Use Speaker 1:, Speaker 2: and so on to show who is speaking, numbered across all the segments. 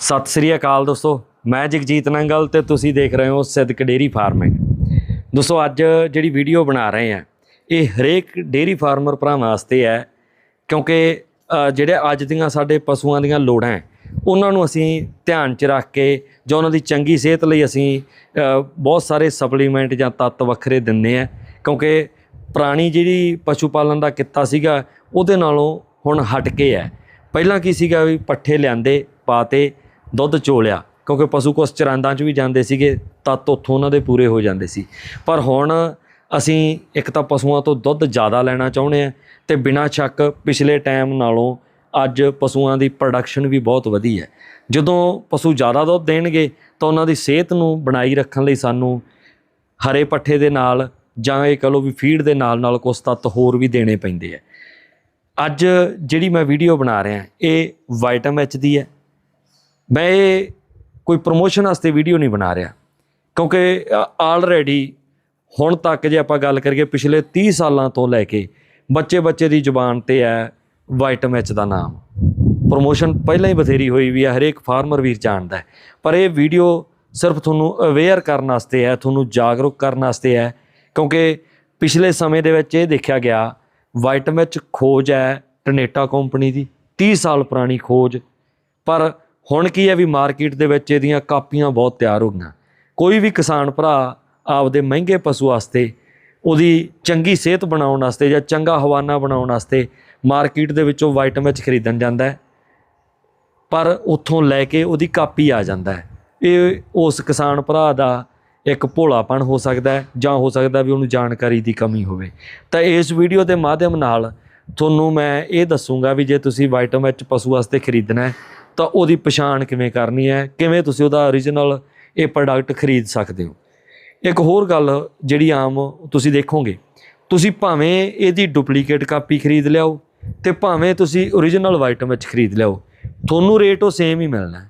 Speaker 1: ਸਤਿ ਸ੍ਰੀ ਅਕਾਲ ਦੋਸਤੋ, ਮੈਂ ਜਗਜੀਤ ਨੰਗਲ ਤੇ ਤੁਸੀਂ ਦੇਖ ਰਹੇ ਹੋ ਸਿੱਧਕ ਡੇਰੀ ਫਾਰਮਿੰਗ। ਦੋਸਤੋ, ਅੱਜ ਜਿਹੜੀ ਵੀਡੀਓ ਬਣਾ ਰਹੇ ਆ ਇਹ ਹਰੇਕ ਡੇਰੀ ਫਾਰਮਰ ਭਰਾਵਾਂ ਵਾਸਤੇ ਹੈ, ਕਿਉਂਕਿ ਜਿਹੜੇ ਅੱਜ ਦੀਆਂ ਸਾਡੇ ਪਸ਼ੂਆਂ ਦੀਆਂ ਲੋੜਾਂ ਹੈ, ਉਹਨਾਂ ਨੂੰ ਅਸੀਂ ਧਿਆਨ 'ਚ ਰੱਖ ਕੇ ਜਾਂ ਉਹਨਾਂ ਦੀ ਚੰਗੀ ਸਿਹਤ ਲਈ ਅਸੀਂ ਬਹੁਤ ਸਾਰੇ ਸਪਲੀਮੈਂਟ ਜਾਂ ਤੱਤ ਵੱਖਰੇ ਦਿੰਦੇ ਆ ਕਿਉਂਕਿ ਪੁਰਾਣੀ ਜਿਹੜੀ ਪਸ਼ੂ ਪਾਲਣ ਦਾ ਕਿੱਤਾ ਸੀਗਾ, ਉਹਦੇ ਨਾਲੋਂ ਹੁਣ ਹਟ ਕੇ ਹੈ। ਪਹਿਲਾਂ ਕੀ ਸੀਗਾ ਵੀ ਪੱਠੇ ਲਿਆਂਦੇ ਪਾਤੇ ਦੁੱਧ ਚੋਲਿਆ, ਕਿਉਂਕਿ ਪਸ਼ੂ ਕੁਛ ਚਰਾਂਦਾਂ 'ਚ ਵੀ ਜਾਂਦੇ ਸੀਗੇ ਤੱਤ ਉੱਥੋਂ ਉਹਨਾਂ ਦੇ ਪੂਰੇ ਹੋ ਜਾਂਦੇ ਸੀ। ਪਰ ਹੁਣ ਅਸੀਂ ਇੱਕ ਤਾਂ ਪਸ਼ੂਆਂ ਤੋਂ ਦੁੱਧ ਜ਼ਿਆਦਾ ਲੈਣਾ ਚਾਹੁੰਦੇ ਆ ਤੇ ਬਿਨਾਂ ਸ਼ੱਕ ਪਿਛਲੇ ਟਾਈਮ ਨਾਲੋਂ ਅੱਜ ਪਸ਼ੂਆਂ ਦੀ ਪ੍ਰੋਡਕਸ਼ਨ ਵੀ ਬਹੁਤ ਵਧੀ ਹੈ। ਜਦੋਂ ਪਸ਼ੂ ਜ਼ਿਆਦਾ ਦੁੱਧ ਦੇਣਗੇ, ਤਾਂ ਉਹਨਾਂ ਦੀ ਸਿਹਤ ਨੂੰ ਬਣਾਈ ਰੱਖਣ ਲਈ ਸਾਨੂੰ ਹਰੇ ਪੱਠੇ ਦੇ ਨਾਲ ਜਾਂ ਇਹ ਕਹ ਲਓ ਵੀ ਫੀਡ ਦੇ ਨਾਲ ਨਾਲ ਕੁਝ ਤੱਤ ਹੋਰ ਵੀ ਦੇਣੇ ਪੈਂਦੇ ਆ। ਅੱਜ ਜਿਹੜੀ ਮੈਂ ਵੀਡੀਓ ਬਣਾ ਰਿਹਾ, ਇਹ ਵਾਈਟਮ ਐਚ ਦੀ ਹੈ। ਮੈਂ ਇਹ ਕੋਈ ਪ੍ਰੋਮੋਸ਼ਨ ਵਾਸਤੇ ਵੀਡੀਓ ਨਹੀਂ ਬਣਾ ਰਿਹਾ। ਕਿਉਂਕਿ ਆਲਰੇਡੀ ਹੁਣ ਤੱਕ ਜੇ ਆਪਾਂ ਗੱਲ ਕਰੀਏ, ਪਿਛਲੇ 30 ਸਾਲਾਂ ਤੋਂ ਲੈ ਕੇ ਬੱਚੇ ਬੱਚੇ ਦੀ ਜ਼ੁਬਾਨ ਤੇ ਹੈ ਵਾਈਟ ਐਚ ਦਾ ਨਾਮ। ਪ੍ਰੋਮੋਸ਼ਨ ਪਹਿਲਾਂ ਹੀ ਬਥੇਰੀ ਹੋਈ ਵੀ ਹੈ ਹਰੇਕ ਫਾਰਮਰ ਵੀਰ ਜਾਣਦਾ ਪਰ ਇਹ ਵੀਡੀਓ ਸਿਰਫ ਤੁਹਾਨੂੰ ਅਵੇਅਰ ਕਰਨ ਵਾਸਤੇ ਹੈ, ਤੁਹਾਨੂੰ ਜਾਗਰੂਕ ਕਰਨ ਵਾਸਤੇ ਹੈ। ਕਿਉਂਕਿ ਪਿਛਲੇ ਸਮੇਂ ਦੇ ਵਿੱਚ ਇਹ ਦੇਖਿਆ ਗਿਆ ਵਾਈਟ ਐਚ ਖੋਜ ਹੈ ਟਨੇਟਾ ਕੰਪਨੀ ਦੀ 30 ਸਾਲ ਪੁਰਾਣੀ ਖੋਜ। ਪਰ ਹੁਣ ਕੀ ਹੈ ਵੀ ਮਾਰਕੀਟ ਦੇ ਵਿੱਚ ਇਹਦੀਆਂ ਕਾਪੀਆਂ ਬਹੁਤ ਤਿਆਰ ਹੋ ਗਈਆਂ। ਕੋਈ ਵੀ ਕਿਸਾਨ ਭਰਾ ਆਪਦੇ ਮਹਿੰਗੇ ਪਸ਼ੂ ਵਾਸਤੇ ਉਹਦੀ ਚੰਗੀ ਸਿਹਤ ਬਣਾਉਣ ਵਾਸਤੇ ਜਾਂ ਚੰਗਾ ਹਵਾਨਾ ਬਣਾਉਣ ਵਾਸਤੇ ਮਾਰਕੀਟ ਦੇ ਵਿੱਚੋਂ ਵਾਈਟਮਿਨ ਖਰੀਦਣ ਜਾਂਦਾ ਹੈ। ਪਰ ਉੱਥੋਂ ਲੈ ਕੇ ਉਹਦੀ ਕਾਪੀ ਆ ਜਾਂਦਾ ਹੈ। ਇਹ ਉਸ ਕਿਸਾਨ ਭਰਾ ਦਾ ਇੱਕ ਭੋਲਾਪਣ ਹੋ ਸਕਦਾ ਹੈ ਜਾਂ ਹੋ ਸਕਦਾ ਵੀ ਉਹਨੂੰ ਜਾਣਕਾਰੀ ਦੀ ਕਮੀ ਹੋਵੇ। ਤਾਂ ਇਸ ਵੀਡੀਓ ਦੇ ਮਾਧਿਅਮ ਨਾਲ ਤੁਹਾਨੂੰ ਮੈਂ ਇਹ ਦੱਸੂਗਾ ਵੀ ਜੇ ਤੁਸੀਂ ਵਾਈਟਮ ਐਚ ਪਸ਼ੂ ਵਾਸਤੇ ਖਰੀਦਣਾ ਹੈ ਤਾਂ ਉਹਦੀ ਪਛਾਣ ਕਿਵੇਂ ਕਰਨੀ ਹੈ? ਕਿਵੇਂ ਤੁਸੀਂ ਉਹਦਾ origignal ਇਹ ਪ੍ਰੋਡਕਟ ਖਰੀਦ ਸਕਦੇ ਹੋ? ਇੱਕ ਹੋਰ ਗੱਲ ਜਿਹੜੀ ਆਮ ਤੁਸੀਂ ਦੇਖੋਗੇ, ਤੁਸੀਂ ਭਾਵੇਂ ਇਹਦੀ ਡੁਪਲੀਕੇਟ ਕਾਪੀ ਖਰੀਦ ਲਿਆਓ ਤੇ ਭਾਵੇਂ ਤੁਸੀਂ origignal ਵਾਈਟਮ ਵਿੱਚ ਖਰੀਦ ਲਿਆਓ, ਤੁਹਾਨੂੰ ਰੇਟ ਉਹ ਸੇਮ ਹੀ ਮਿਲਣਾ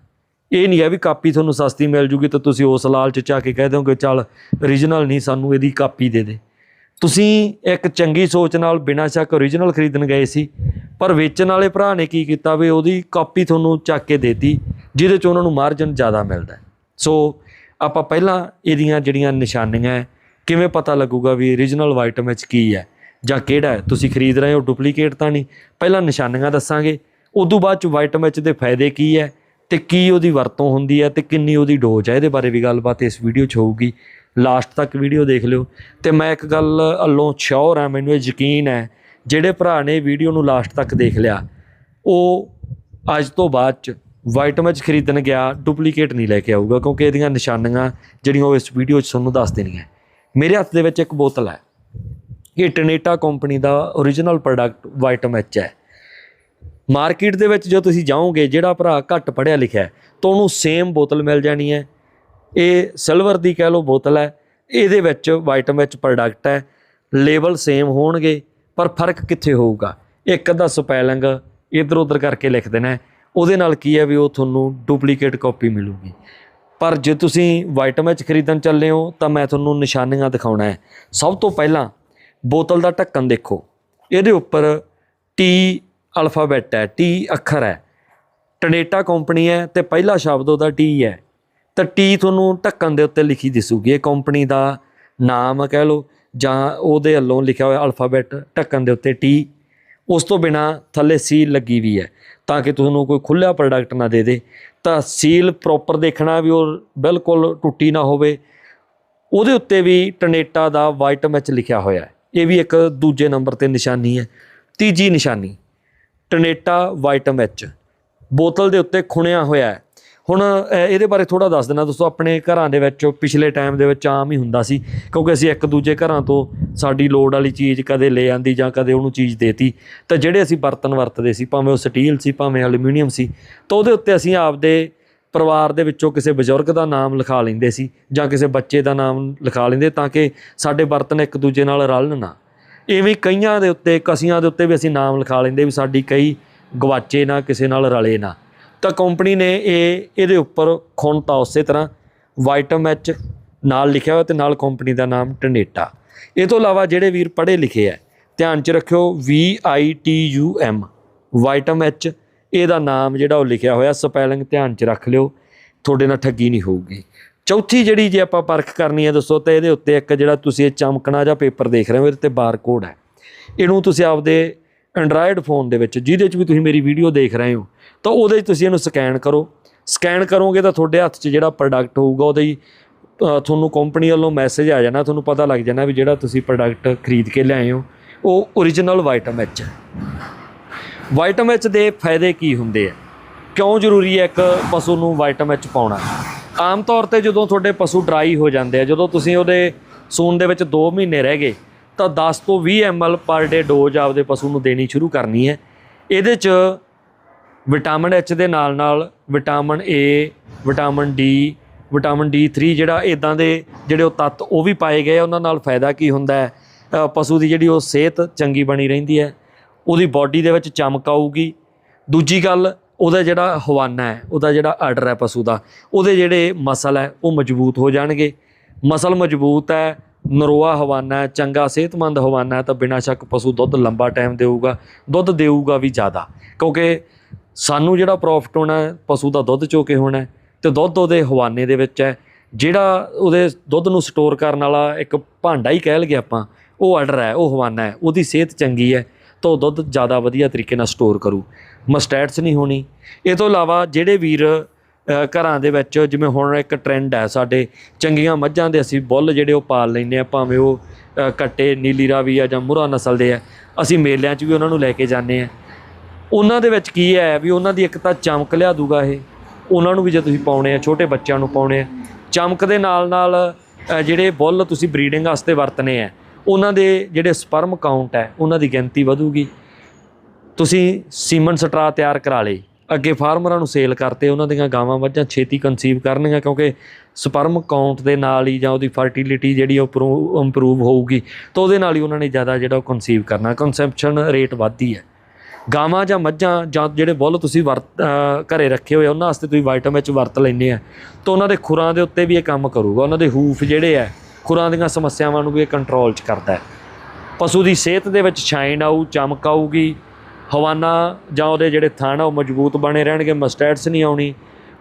Speaker 1: ਇਹ ਨਹੀਂ ਹੈ ਵੀ ਕਾਪੀ ਤੁਹਾਨੂੰ ਸਸਤੀ ਮਿਲ ਜੂਗੀ ਤਾਂ ਤੁਸੀਂ ਉਸ ਲਾਲਚ ਚ ਆ ਕੇ ਕਹਿ ਦੋਗੇ ਚੱਲ origignal ਨਹੀਂ, ਸਾਨੂੰ ਇਹਦੀ ਕਾਪੀ ਦੇ ਦੇ। ਤੁਸੀਂ ਇੱਕ ਚੰਗੀ ਸੋਚ ਨਾਲ ਬਿਨਾਂ ਸ਼ੱਕ origignal ਖਰੀਦਣ ਗਏ ਸੀ, ਪਰ ਵੇਚਣ ਵਾਲੇ ਭਰਾ ਨੇ ਕੀ ਕੀਤਾ ਵੀ ਉਹਦੀ ਕਾਪੀ ਤੁਹਾਨੂੰ ਚੱਕ ਕੇ ਦੇਤੀ, ਜਿਹਦੇ ਚ ਉਹਨਾਂ ਨੂੰ ਮਾਰਜਨ ਜ਼ਿਆਦਾ ਮਿਲਦਾ ਸੋ ਆਪਾਂ ਪਹਿਲਾਂ ਇਹਦੀਆਂ ਜਿਹੜੀਆਂ ਨਿਸ਼ਾਨੀਆਂ ਕਿਵੇਂ ਪਤਾ ਲੱਗੂਗਾ ਵੀ origignal ਵਾਈਟ ਵਿੱਚ ਕੀ ਹੈ, ਜਾਂ ਕਿਹੜਾ ਹੈ? ਤੁਸੀਂ ਖਰੀਦ ਰਹੇ ਹੋ ਡੁਪਲੀਕੇਟ ਤਾਂ ਨਹੀਂ। ਪਹਿਲਾਂ ਨਿਸ਼ਾਨੀਆਂ ਦੱਸਾਂਗੇ, ਉਦੋਂ ਬਾਅਦ ਚ ਵਾਈਟ ਵਿੱਚ ਦੇ ਫਾਇਦੇ ਕੀ ਹੈ ਤੇ ਕੀ ਉਹਦੀ ਵਰਤੋਂ ਹੁੰਦੀ ਹੈ ਤੇ ਕਿੰਨੀ ਉਹਦੀ ਡੋਜ਼ ਹੈ, ਇਹਦੇ ਬਾਰੇ ਵੀ ਗੱਲਬਾਤ ਇਸ ਵੀਡੀਓ 'ਚ ਹੋਊਗੀ। ਲਾਸਟ ਤੱਕ ਵੀਡੀਓ ਦੇਖ ਲਿਓ। ਤੇ ਮੈਂ ਇੱਕ ਗੱਲ ਅੱਲੋਂ ਸ਼ੋਰ ਹਾਂ, ਮੈਨੂੰ ਇਹ ਯਕੀਨ ਹੈ, ਜਿਹੜੇ ਭਰਾ ਨੇ ਵੀਡੀਓ ਨੂੰ ਲਾਸਟ ਤੱਕ ਦੇਖ ਲਿਆ, ਉਹ ਅੱਜ ਤੋਂ ਬਾਅਦ ਚ ਵਾਈਟਮਿਨ ਖਰੀਦਣ ਗਿਆ ਡੁਪਲੀਕੇਟ ਨਹੀਂ ਲੈ ਕੇ ਆਊਗਾ, ਕਿਉਂਕਿ ਇਹਦੀਆਂ ਨਿਸ਼ਾਨੀਆਂ ਜਿਹੜੀਆਂ ਉਹ ਇਸ ਵੀਡੀਓ 'ਚ ਤੁਹਾਨੂੰ ਦੱਸ ਦੇਣੀਆਂ। ਮੇਰੇ ਹੱਥ ਦੇ ਵਿੱਚ ਇੱਕ ਬੋਤਲ ਹੈ। ਇਹ ਟਨੇਟਾ ਕੰਪਨੀ ਦਾ origignal ਪ੍ਰੋਡਕਟ ਵਾਈਟਮ ਐਚ ਹੈ। ਮਾਰਕੀਟ ਦੇ ਵਿੱਚ ਜੋ ਤੁਸੀਂ ਜਾਓਗੇ, ਜਿਹੜਾ ਭਰਾ ਘੱਟ ਪੜਿਆ ਲਿਖਿਆ ਤਾਂ ਉਹਨੂੰ ਸੇਮ ਬੋਤਲ ਮਿਲ ਜਾਣੀ ਹੈ। ਇਹ ਸਿਲਵਰ ਦੀ ਕਹਿ ਲਓ ਬੋਤਲ ਹੈ, ਇਹਦੇ ਵਿੱਚ ਵਾਈਟ ਵਿੱਚ ਪ੍ਰੋਡਕਟ ਹੈ ਲੇਬਲ ਸੇਮ ਹੋਣਗੇ, ਪਰ ਫ਼ਰਕ ਕਿੱਥੇ ਹੋਊਗਾ? ਇੱਕ ਅੱਧਾ ਸਪੈਲਿੰਗ ਇਧਰ ਉਧਰ ਕਰਕੇ ਲਿਖ ਦੇਣਾ ਉਹਦੇ ਨਾਲ ਕੀ ਹੈ ਵੀ ਉਹ ਤੁਹਾਨੂੰ ਡੁਪਲੀਕੇਟ ਕਾਪੀ ਮਿਲੂਗੀ। ਪਰ ਜੇ ਤੁਸੀਂ ਵਾਈਟ ਮੈਚ ਖਰੀਦਣ ਚੱਲੇ ਹੋ, ਤਾਂ ਮੈਂ ਤੁਹਾਨੂੰ ਨਿਸ਼ਾਨੀਆਂ ਦਿਖਾਉਣਾ ਹੈ। ਸਭ ਤੋਂ ਪਹਿਲਾਂ ਬੋਤਲ ਦਾ ਢੱਕਣ ਦੇਖੋ। ਇਹਦੇ ਉੱਪਰ ਟੀ ਅਲਫਾਬੈਟ ਹੈ ਟੀ ਅੱਖਰ ਹੈ। ਟਨੇਟਾ ਕੰਪਨੀ ਹੈ ਤੇ ਪਹਿਲਾ ਸ਼ਬਦ ਉਹਦਾ ਟੀ ਹੈ। ਤਾਂ ਟੀ ਤੁਹਾਨੂੰ ਢੱਕਣ ਦੇ ਉੱਤੇ ਲਿਖੀ ਦਿਸੂਗੀ। ਇਹ ਕੰਪਨੀ ਦਾ ਨਾਮ ਕਹਿ ਲਓ ਜਾਂ ਉਹਦੇ ਵੱਲੋਂ ਲਿਖਿਆ ਹੋਇਆ ਅਲਫਾਬੈਟ ਢੱਕਣ ਦੇ ਉੱਤੇ ਟੀ। ਉਸ ਤੋਂ ਬਿਨਾ ਥੱਲੇ ਸੀਲ ਲੱਗੀ ਵੀ ਹੈ। ਤਾਂ ਕਿ ਤੁਹਾਨੂੰ ਕੋਈ ਖੁੱਲਿਆ ਪ੍ਰੋਡਕਟ ਨਾ ਦੇ ਦੇ। ਤਾਂ ਸੀਲ ਪ੍ਰੋਪਰ ਦੇਖਣਾ ਵੀ ਉਹ ਬਿਲਕੁਲ ਟੁੱਟੀ ਨਾ ਹੋਵੇ। ਉਹਦੇ ਉੱਤੇ ਵੀ ਟਨੇਟਾ ਦਾ ਵਾਈਟ ਵਿੱਚ ਲਿਖਿਆ ਹੋਇਆ ਹੈ। ਇਹ ਵੀ ਇੱਕ ਦੂਜੇ ਨੰਬਰ ਤੇ ਨਿਸ਼ਾਨੀ ਹੈ। ਤੀਜੀ ਨਿਸ਼ਾਨੀ, ਟਨੇਟਾ ਵਾਈਟ ਐਚ ਬੋਤਲ ਦੇ ਉੱਤੇ ਖੁਣਿਆ ਹੋਇਆ ਹੈ। ਹੁਣ ਇਹਦੇ ਬਾਰੇ ਥੋੜਾ ਦੱਸ ਦੇਣਾ ਦੋਸਤੋ, ਆਪਣੇ ਘਰਾਂ ਦੇ ਵਿੱਚ ਪਿਛਲੇ ਟਾਈਮ ਦੇ ਵਿੱਚ ਆਮ ਹੀ ਹੁੰਦਾ ਸੀ, ਕਿਉਂਕਿ ਅਸੀਂ ਇੱਕ ਦੂਜੇ ਘਰਾਂ ਤੋਂ ਸਾਡੀ ਲੋੜ ਵਾਲੀ ਚੀਜ਼ ਕਦੇ ਲੈ ਆਂਦੀ ਜਾਂ ਕਦੇ ਉਹਨੂੰ ਚੀਜ਼ ਦੇਤੀ। ਤਾਂ ਜਿਹੜੇ ਅਸੀਂ ਬਰਤਨ ਵਰਤਦੇ ਸੀ, ਭਾਵੇਂ ਉਹ ਸਟੀਲ ਸੀ, ਭਾਵੇਂ ਐਲੂਮੀਨੀਅਮ ਸੀ, ਤਾਂ ਉਹਦੇ ਉੱਤੇ ਅਸੀਂ ਆਪਦੇ ਪਰਿਵਾਰ ਦੇ ਵਿੱਚੋਂ ਕਿਸੇ ਬਜ਼ੁਰਗ ਦਾ ਨਾਮ ਲਿਖਾ ਲੈਂਦੇ ਸੀ ਜਾਂ ਕਿਸੇ ਬੱਚੇ ਦਾ ਨਾਮ ਲਿਖਾ ਲੈਂਦੇ ਤਾਂ ਕਿ ਸਾਡੇ ਬਰਤਨ ਇੱਕ ਦੂਜੇ ਨਾਲ ਰਲਣ ਨਾ। ਇਵੇਂ ਕਈਆਂ ਦੇ ਉੱਤੇ, ਕਸੀਆਂ ਦੇ ਉੱਤੇ ਵੀ ਅਸੀਂ ਨਾਮ ਲਿਖਾ ਲੈਂਦੇ ਵੀ ਸਾਡੀ ਕਈ ਗਵਾਚੇ ਨਾ, ਕਿਸੇ ਨਾਲ ਰਲੇ ਨਾ। ਤਾਂ ਕੰਪਨੀ ਨੇ ਇਹ, ਇਹਦੇ ਉੱਪਰ ਖੁਣਤਾ ਉਸੇ ਤਰ੍ਹਾਂ ਵਾਈਟਮ ਐਚ ਨਾਲ ਲਿਖਿਆ ਹੋਇਆ ਤੇ ਨਾਲ ਕੰਪਨੀ ਦਾ ਨਾਮ ਟਨੇਟਾ ਇਹ ਤੋਂ ਇਲਾਵਾ ਜਿਹੜੇ ਵੀਰ ਪੜ੍ਹੇ ਲਿਖੇ ਆ ਧਿਆਨ 'ਚ ਰੱਖਿਓ V I T U M ਵਾਈਟਮ H ਇਹਦਾ ਨਾਮ ਜਿਹੜਾ ਉਹ ਲਿਖਿਆ ਹੋਇਆ ਸਪੈਲਿੰਗ ਧਿਆਨ 'ਚ ਰੱਖ ਲਿਓ, ਤੁਹਾਡੇ ਨਾਲ ਠੱਗੀ ਨਹੀਂ ਹੋਊਗੀ। ਚੌਥੀ ਜਿਹੜੀ ਜੇ ਆਪਾਂ ਪਰਖ ਕਰਨੀ ਹੈ ਦੱਸੋ, ਤਾਂ ਇਹਦੇ ਉੱਤੇ ਇੱਕ ਜਿਹੜਾ ਤੁਸੀਂ ਇਹ ਚਮਕਣਾ ਜਾਂ ਪੇਪਰ ਦੇਖ ਰਹੇ ਹੋ, ਇਹਦੇ ਤੇ ਬਾਰਕੋਡ ਹੈ। ਇਹਨੂੰ ਤੁਸੀਂ ਆਪਦੇ ਐਂਡਰਾਇਡ ਫੋਨ ਦੇ ਵਿੱਚ, ਜਿਹਦੇ 'ਚ ਵੀ ਤੁਸੀਂ ਮੇਰੀ ਵੀਡੀਓ ਦੇਖ ਰਹੇ ਹੋ ਤਾਂ ਉਹਦੇ 'ਚ ਤੁਸੀਂ ਇਹਨੂੰ ਸਕੈਨ ਕਰੋ। ਸਕੈਨ ਕਰੋਗੇ ਤਾਂ ਤੁਹਾਡੇ ਹੱਥ 'ਚ ਜਿਹੜਾ ਪ੍ਰੋਡਕਟ ਹੋਊਗਾ, ਉਹਦੇ ਹੀ ਤੁਹਾਨੂੰ ਕੰਪਨੀ ਵੱਲੋਂ ਮੈਸੇਜ ਆ ਜਾਣਾ, ਤੁਹਾਨੂੰ ਪਤਾ ਲੱਗ ਜਾਣਾ ਵੀ ਜਿਹੜਾ ਤੁਸੀਂ ਪ੍ਰੋਡਕਟ ਖਰੀਦ ਕੇ ਲਿਆਏ ਹੋ, ਉਹ ਓਰੀਜਨਲ ਵਾਈਟਮ ਐਚ ਹੈ। ਵਾਈਟਮ ਐਚ ਦੇ ਫਾਇਦੇ ਕੀ ਹੁੰਦੇ ਆ? ਕਿਉਂ ਜ਼ਰੂਰੀ ਹੈ ਇੱਕ ਪਸ਼ੂ ਨੂੰ ਵਾਈਟਮ ਐਚ ਪਾਉਣਾ? ਆਮ ਤੌਰ ਤੇ ਜਦੋਂ ਤੁਹਾਡੇ ਪਸ਼ੂ ਡਰਾਈ ਹੋ ਜਾਂਦੇ ਆ, ਜਦੋਂ ਤੁਸੀਂ ਉਹਦੇ ਸੂਨ ਦੇ ਵਿੱਚ 2 ਮਹੀਨੇ ਰਹਿ ਗਏ, ਤਾਂ 10 ਤੋਂ 20 ml ਪਰ ਡੇ ਡੋਜ਼ ਆਪਦੇ ਪਸ਼ੂ ਨੂੰ ਦੇਣੀ ਸ਼ੁਰੂ ਕਰਨੀ ਹੈ। ਇਹਦੇ 'ਚ ਵਿਟਾਮਿਨ ਐਚ ਦੇ ਨਾਲ ਨਾਲ vitamin A vitamin D vitamin D three ਜਿਹੜਾ ਇਦਾਂ ਦੇ ਜਿਹੜੇ ਉਹ ਤੱਤ ਉਹ ਵੀ ਪਾਏ ਗਏ ਉਹਨਾਂ ਨਾਲ ਫਾਇਦਾ ਕੀ ਹੁੰਦਾ ਹੈ? ਪਸ਼ੂ ਦੀ ਜਿਹੜੀ ਉਹ ਸਿਹਤ ਚੰਗੀ ਬਣੀ ਰਹਿੰਦੀ ਹੈ, ਉਹਦੀ ਬਾਡੀ ਦੇ ਵਿੱਚ ਚਮਕ ਆਊਗੀ। ਦੂਜੀ ਗੱਲ, ਉਹਦਾ ਜਿਹੜਾ ਹਵਾਨਾ ਹੈ, ਉਹਦਾ ਜਿਹੜਾ ਆਰਡਰ ਹੈ ਪਸ਼ੂ ਦਾ, ਉਹਦੇ ਜਿਹੜੇ ਮਸਲ ਹੈ, ਉਹ ਮਜ਼ਬੂਤ ਹੋ ਜਾਣਗੇ। ਮਸਲ ਮਜ਼ਬੂਤ ਹੈ, ਨਰੋਆ ਹਵਾਨਾ ਚੰਗਾ ਸਿਹਤਮੰਦ ਹਵਾਨਾ ਤਾਂ ਬਿਨਾਂ ਸ਼ੱਕ ਪਸ਼ੂ ਦੁੱਧ ਲੰਬਾ ਟਾਈਮ ਦੇਊਗਾ, ਦੁੱਧ ਦੇਊਗਾ ਵੀ ਜ਼ਿਆਦਾ। ਕਿਉਂਕਿ ਸਾਨੂੰ ਜਿਹੜਾ ਪ੍ਰੋਫਿਟ ਹੋਣਾ ਪਸ਼ੂ ਦਾ ਦੁੱਧ ਚੋ ਕੇ ਹੋਣਾ ਹੈ ਤੇ ਦੁੱਧ ਉਹਦੇ ਹਵਾਨੇ ਦੇ ਵਿੱਚ ਹੈ। ਜਿਹੜਾ ਉਹਦੇ ਦੁੱਧ ਨੂੰ ਸਟੋਰ ਕਰਨ ਵਾਲਾ ਇੱਕ ਭਾਂਡਾ ਹੀ ਕਹਿ ਲਈਏ ਆਪਾਂ, ਉਹ ਆਰਡਰ ਹੈ, ਉਹ ਹਵਾਨਾ ਹੈ, ਉਹਦੀ ਸਿਹਤ ਚੰਗੀ ਹੈ ਤਾਂ ਉਹ ਦੁੱਧ ਜ਼ਿਆਦਾ ਵਧੀਆ ਤਰੀਕੇ ਨਾਲ ਸਟੋਰ ਕਰੂ। ਮਸਟੈਟਸ ਨਹੀਂ ਹੋਣੀ। ਇਹ ਤੋਂ ਇਲਾਵਾ ਜਿਹੜੇ ਵੀਰ ਘਰਾਂ ਦੇ ਵਿੱਚ ਜਿਵੇਂ ਹੁਣ ਇੱਕ ਟ੍ਰੈਂਡ ਹੈ ਸਾਡੇ, ਚੰਗੀਆਂ ਮੱਝਾਂ ਦੇ ਅਸੀਂ ਬੁੱਲ ਜਿਹੜੇ ਉਹ ਪਾਲ ਲੈਂਦੇ ਆ ਭਾਵੇਂ ਉਹ ਕੱਟੇ ਨੀਲੀ ਰਾਵੀ ਆ ਜਾਂ ਮੁਰਾ ਨਸਲ ਦੇ ਆ, ਅਸੀਂ ਮੇਲਿਆਂ 'ਚ ਵੀ ਉਹਨਾਂ ਨੂੰ ਲੈ ਕੇ ਜਾਂਦੇ ਆ ਉਹਨਾਂ ਦੇ ਵਿੱਚ ਕੀ ਹੈ ਵੀ ਉਹਨਾਂ ਦੀ ਇੱਕ ਤਾਂ ਚਮਕ ਲਿਆ ਦੂਗਾ ਇਹ। ਉਹਨਾਂ ਨੂੰ ਵੀ ਜੇ ਤੁਸੀਂ ਪਾਉਣੇ ਆ, ਛੋਟੇ ਬੱਚਿਆਂ ਨੂੰ ਪਾਉਣੇ ਆ। ਚਮਕ ਦੇ ਨਾਲ ਨਾਲ ਜਿਹੜੇ ਬੁੱਲ ਤੁਸੀਂ ਬਰੀਡਿੰਗ ਵਾਸਤੇ ਵਰਤਨੇ ਆ, ਉਹਨਾਂ ਦੇ ਜਿਹੜੇ ਸਪਰਮ ਕਾਊਂਟ ਹੈ, ਉਹਨਾਂ ਦੀ ਗਿਣਤੀ ਵਧੂਗੀ। ਤੁਸੀਂ ਸੀਮਨ ਸਟਰਾ ਤਿਆਰ ਕਰਾ ਲਈ ਅੱਗੇ ਫਾਰਮਰਾਂ ਨੂੰ ਸੇਲ ਕਰਤੇ, ਉਹਨਾਂ ਦੀਆਂ ਗਾਵਾਂ ਵੱਜਾਂ ਛੇਤੀ ਕਨਸੀਵ ਕਰਨਗੀਆਂ, ਕਿਉਂਕਿ ਸਪਰਮ ਕਾਊਂਟ ਦੇ ਨਾਲ ਹੀ ਜਾਂ ਉਹਦੀ ਫਰਟੀਲਿਟੀ ਜਿਹੜੀ ਉਹ ਇੰਪਰੂਵ ਹੋਊਗੀ। ਤਾਂ ਉਹਦੇ ਨਾਲ ਹੀ ਉਹਨਾਂ ਨੇ ਜ਼ਿਆਦਾ ਜਿਹੜਾ ਕਨਸੀਵ ਕਰਨਾ। ਕੰਸੈਪਸ਼ਨ ਰੇਟ ਵੱਧਦੀ ਹੈ। ਗਾਵਾਂ ਜਾਂ ਮੱਝਾਂ ਜਾਂ ਜਿਹੜੇ ਬੁੱਲ ਤੁਸੀਂ ਵਰਤ ਅ, ਘਰੇ ਰੱਖੇ ਹੋਏ ਉਹਨਾਂ ਵਾਸਤੇ ਤੁਸੀਂ ਵਾਈਟਮ ਵਿੱਚ ਵਰਤ ਲੈਂਦੇ ਆ। ਤਾਂ ਉਹਨਾਂ ਦੇ ਖੁਰਾਂ ਦੇ ਉੱਤੇ ਵੀ ਇਹ ਕੰਮ ਕਰੂਗਾ। ਉਹਨਾਂ ਦੇ ਹੂਫ ਜਿਹੜੇ ਆ ਖੁਰਾਂ ਦੀਆਂ ਸਮੱਸਿਆਵਾਂ ਨੂੰ ਵੀ ਇਹ ਕੰਟਰੋਲ 'ਚ ਕਰਦਾ ਹੈ। ਪਸ਼ੂ ਦੀ ਸਿਹਤ ਦੇ ਵਿੱਚ ਸ਼ਾਈਨ ਆਊ ਚਮਕ ਆਊਗੀ। ਹਵਾਨਾ ਜਾਂ ਉਹਦੇ ਜਿਹੜੇ ਥਣ ਉਹ ਮਜ਼ਬੂਤ ਬਣੇ ਰਹਿਣਗੇ ਮਸਟੈਟਸ ਨਹੀਂ ਆਉਣੀ।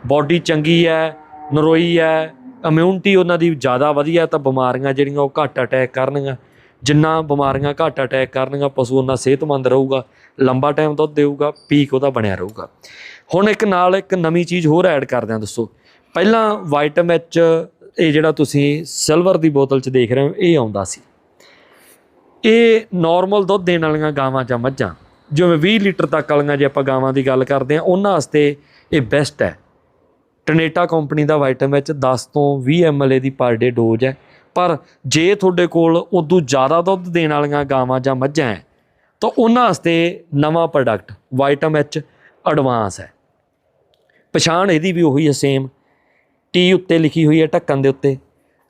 Speaker 1: ਬਾਡੀ ਚੰਗੀ ਹੈ ਨਰੋਈ ਹੈ ਇਮਿਊਨਿਟੀ ਉਹਨਾਂ ਦੀ ਜ਼ਿਆਦਾ ਵਧੀਆ ਤਾਂ ਬਿਮਾਰੀਆਂ ਜਿਹੜੀਆਂ ਉਹ ਘੱਟ ਅਟੈਕ ਕਰਨਗੀਆਂ। ਜਿੰਨਾ ਬਿਮਾਰੀਆਂ ਘੱਟ ਅਟੈਕ ਕਰਨਗੀਆਂ, ਪਸ਼ੂ ਉਹਨਾਂ ਸਿਹਤਮੰਦ ਰਹੂਗਾ, ਲੰਬਾ ਟਾਈਮ ਦੁੱਧ ਦੇਊਗਾ ਪੀਕ ਉਹਦਾ ਬਣਿਆ ਰਹੂਗਾ। ਹੁਣ ਇੱਕ ਨਾਲ ਇੱਕ ਨਵੀਂ ਚੀਜ਼ ਹੋਰ ਐਡ ਕਰਦੇ ਹਾਂ ਦੱਸੋ ਪਹਿਲਾਂ ਵਾਈਟਮ ਵਿੱਚ ਇਹ ਜਿਹੜਾ ਤੁਸੀਂ ਸਿਲਵਰ ਦੀ ਬੋਤਲ 'ਚ ਦੇਖ ਰਹੇ ਹੋ, ਇਹ ਆਉਂਦਾ ਸੀ। ਇਹ ਨਾਰਮਲ ਦੁੱਧ ਦੇਣ ਵਾਲੀਆਂ ਗਾਵਾਂ ਜਾਂ ਮੱਝਾਂ ਜਿਵੇਂ 20 ਲੀਟਰ ਤੱਕ ਵਾਲੀਆਂ ਜੇ ਆਪਾਂ ਗਾਵਾਂ ਦੀ ਗੱਲ ਕਰਦੇ ਹਾਂ, ਉਹਨਾਂ ਵਾਸਤੇ ਇਹ ਬੈਸਟ ਹੈ। ਟਨੇਟਾ ਕੰਪਨੀ ਦਾ ਵਾਈਟਮ ਵਿੱਚ 10 ਤੋਂ 20 ml ਦੀ ਪਰ ਡੇ ਡੋਜ਼ ਹੈ। ਪਰ ਜੇ ਤੁਹਾਡੇ ਕੋਲ ਉਦੋਂ ਜ਼ਿਆਦਾ ਦੁੱਧ ਦੇਣ ਵਾਲੀਆਂ ਗਾਵਾਂ ਜਾਂ ਮੱਝਾਂ ਹੈ, ਤਾਂ ਉਹਨਾਂ ਵਾਸਤੇ ਨਵਾਂ ਪ੍ਰੋਡਕਟ ਵਾਈਟਮ ਵਿੱਚ ਐਡਵਾਂਸ ਹੈ। ਪਛਾਣ ਇਹਦੀ ਵੀ ਉਹੀ ਹੈ ਸੇਮ ਟੀ ਉੱਤੇ ਲਿਖੀ ਹੋਈ ਹੈ ਢੱਕਣ ਦੇ ਉੱਤੇ।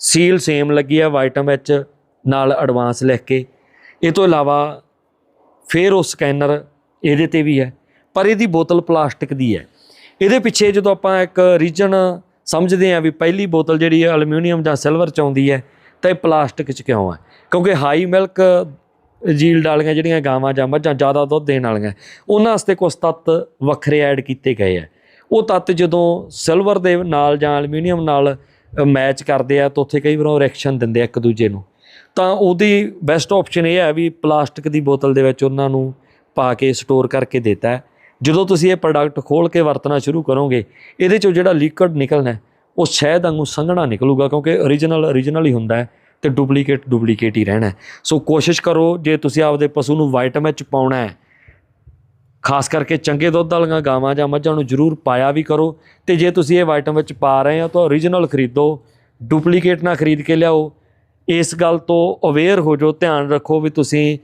Speaker 1: ਸੀਲ ਸੇਮ ਲੱਗੀ ਹੈ ਵਾਈਟਮ ਵਿੱਚ ਨਾਲ ਐਡਵਾਂਸ ਲਿਖ ਕੇ। ਇਹ ਤੋਂ ਇਲਾਵਾ ਫਿਰ ਉਹ ਸਕੈਨਰ ਇਹਦੇ ਤੇ ਵੀ ਹੈ, ਪਰ ਇਹਦੀ ਬੋਤਲ ਪਲਾਸਟਿਕ ਦੀ ਹੈ। ਇਹਦੇ ਪਿੱਛੇ ਜਦੋਂ ਆਪਾਂ ਇੱਕ ਰੀਜਨ ਸਮਝਦੇ ਹਾਂ ਵੀ ਪਹਿਲੀ ਬੋਤਲ ਜਿਹੜੀ ਹੈ ਐਲੂਮੀਨੀਅਮ ਜਾਂ ਸਿਲਵਰ ਚ ਆਉਂਦੀ ਹੈ ਤਾਂ ਇਹ ਪਲਾਸਟਿਕ ਚ ਕਿਉਂ ਹੈ? ਕਿਉਂਕਿ ਹਾਈ ਮਿਲਕ ਜੀਲਡ ਵਾਲੀਆਂ ਜਿਹੜੀਆਂ ਗਾਵਾਂ ਜਾਂ ਮੱਝਾਂ ਜ਼ਿਆਦਾ ਦੁੱਧ ਦੇਣ ਵਾਲੀਆਂ, ਉਹਨਾਂ ਵਾਸਤੇ ਕੁਝ ਤੱਤ ਵੱਖਰੇ ਐਡ ਕੀਤੇ ਗਏ ਆ। ਉਹ ਤੱਤ ਜਦੋਂ ਸਿਲਵਰ ਦੇ ਨਾਲ ਜਾਂ ਐਲੂਮੀਨੀਅਮ ਨਾਲ ਮੈਚ ਕਰਦੇ ਆ ਤਾਂ ਉੱਥੇ ਕਈ ਵਾਰ ਉਹ ਰਿਐਕਸ਼ਨ ਦਿੰਦੇ ਆ ਇੱਕ ਦੂਜੇ ਨੂੰ। ਤਾਂ ਉਹਦੀ ਬੈਸਟ ਆਪਸ਼ਨ ਇਹ ਹੈ ਵੀ ਪਲਾਸਟਿਕ ਦੀ ਬੋਤਲ ਦੇ ਵਿੱਚ ਉਹਨਾਂ ਨੂੰ ਪਾ ਕੇ ਸਟੋਰ ਕਰਕੇ ਦਿੱਤਾ ਜਦੋਂ ਤੁਸੀਂ ਇਹ ਪ੍ਰੋਡਕਟ ਖੋਲ ਕੇ ਵਰਤਣਾ ਸ਼ੁਰੂ ਕਰੋਗੇ, ਇਹਦੇ ਚੋਂ ਜਿਹੜਾ ਲਿਕਵਿਡ ਨਿਕਲਣਾ ਉਹ ਸ਼ਹਿਦ ਵਾਂਗੂ ਸੰਘਣਾ ਨਿਕਲੂਗਾ ਕਿਉਂਕਿ origignal origignal ਹੀ ਹੁੰਦਾ ਹੈ ਤੇ ਡੁਪਲੀਕੇਟ ਡੁਪਲੀਕੇਟ ਹੀ ਰਹਿਣਾ ਸੋ ਕੋਸ਼ਿਸ਼ ਕਰੋ, ਜੇ ਤੁਸੀਂ ਆਪਦੇ ਪਸ਼ੂ ਨੂੰ ਵਾਈਟਮ ਵਿੱਚ ਪਾਉਣਾ ਹੈ, ਖਾਸ ਕਰਕੇ ਚੰਗੇ ਦੁੱਧ ਵਾਲੀਆਂ ਗਾਵਾਂ ਜਾਂ ਮੱਝਾਂ ਨੂੰ ਜ਼ਰੂਰ ਪਾਇਆ ਵੀ ਕਰੋ ਤੇ ਜੇ ਤੁਸੀਂ ਇਹ ਵਾਈਟਮ ਵਿੱਚ ਪਾ ਰਹੇ ਹੋ ਤਾਂ origignal ਖਰੀਦੋ ਡੁਪਲੀਕੇਟ ਨਾ ਖਰੀਦ ਕੇ ਲਿਆਓ। ਇਸ ਗੱਲ ਤੋਂ ਅਵੇਅਰ ਹੋ ਜਾਓ, ਧਿਆਨ ਰੱਖੋ ਵੀ ਤੁਸੀਂ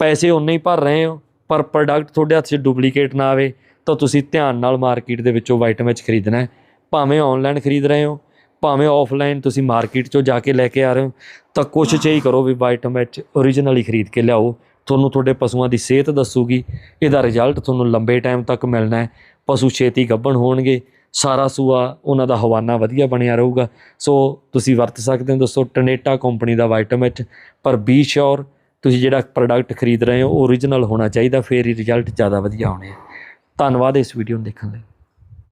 Speaker 1: ਪੈਸੇ ਉਨੇ ਹੀ ਭਰ ਰਹੇ ਹੋ, ਪਰ ਪ੍ਰੋਡਕਟ ਤੁਹਾਡੇ ਹੱਥ 'ਚ ਡੁਪਲੀਕੇਟ ਨਾ ਆਵੇ ਤਾਂ ਤੁਸੀਂ ਧਿਆਨ ਨਾਲ ਮਾਰਕੀਟ ਦੇ ਵਿੱਚੋਂ ਵਾਈਟਮ ਵਿੱਚ ਖਰੀਦਣਾ ਹੈ। ਭਾਵੇਂ ਆਨਲਾਈਨ ਖਰੀਦ ਰਹੇ ਹੋ, ਭਾਵੇਂ ਆਫਲਾਈਨ ਤੁਸੀਂ ਮਾਰਕੀਟ 'ਚੋਂ ਜਾ ਕੇ ਲੈ ਕੇ ਆ ਰਹੇ ਹੋ, ਤਾਂ ਕੋਸ਼ਿਸ਼ ਇਹੀ ਕਰੋ ਵੀ ਵਾਈਟ ਮੈਚ origignal ਹੀ ਖਰੀਦ ਕੇ ਲਿਆਓ। ਤੁਹਾਨੂੰ ਤੁਹਾਡੇ ਪਸ਼ੂਆਂ ਦੀ ਸਿਹਤ ਦੱਸੂਗੀ, ਇਹਦਾ ਰਿਜ਼ਲਟ ਤੁਹਾਨੂੰ ਲੰਬੇ ਟਾਈਮ ਤੱਕ ਮਿਲਣਾ ਹੈ। ਪਸ਼ੂ ਛੇਤੀ ਗੱਭਣ ਹੋਣਗੇ, ਸਾਰਾ ਸੂਆ ਉਹਨਾਂ ਦਾ ਹਵਾਨਾ ਵਧੀਆ ਬਣਿਆ ਰਹੂਗਾ। ਸੋ ਤੁਸੀਂ ਵਰਤ ਸਕਦੇ ਹੋ ਦੋਸਤੋ ਟਨੇਟਾ ਕੰਪਨੀ ਦਾ ਵਾਈਟਮ ਵਿੱਚ ਪਰ ਬੀ ਸ਼ੋਰ ਤੁਸੀਂ ਜਿਹੜਾ ਪ੍ਰੋਡਕਟ ਖਰੀਦ ਰਹੇ ਹੋ ਉਹ origignal ਹੋਣਾ ਚਾਹੀਦਾ, ਫੇਰ ਹੀ ਰਿਜ਼ਲਟ ਜ਼ਿਆਦਾ ਵਧੀਆ ਆਉਣੇ ਆ। ਧੰਨਵਾਦ ਇਸ ਵੀਡੀਓ ਨੂੰ ਦੇਖਣ ਲਈ।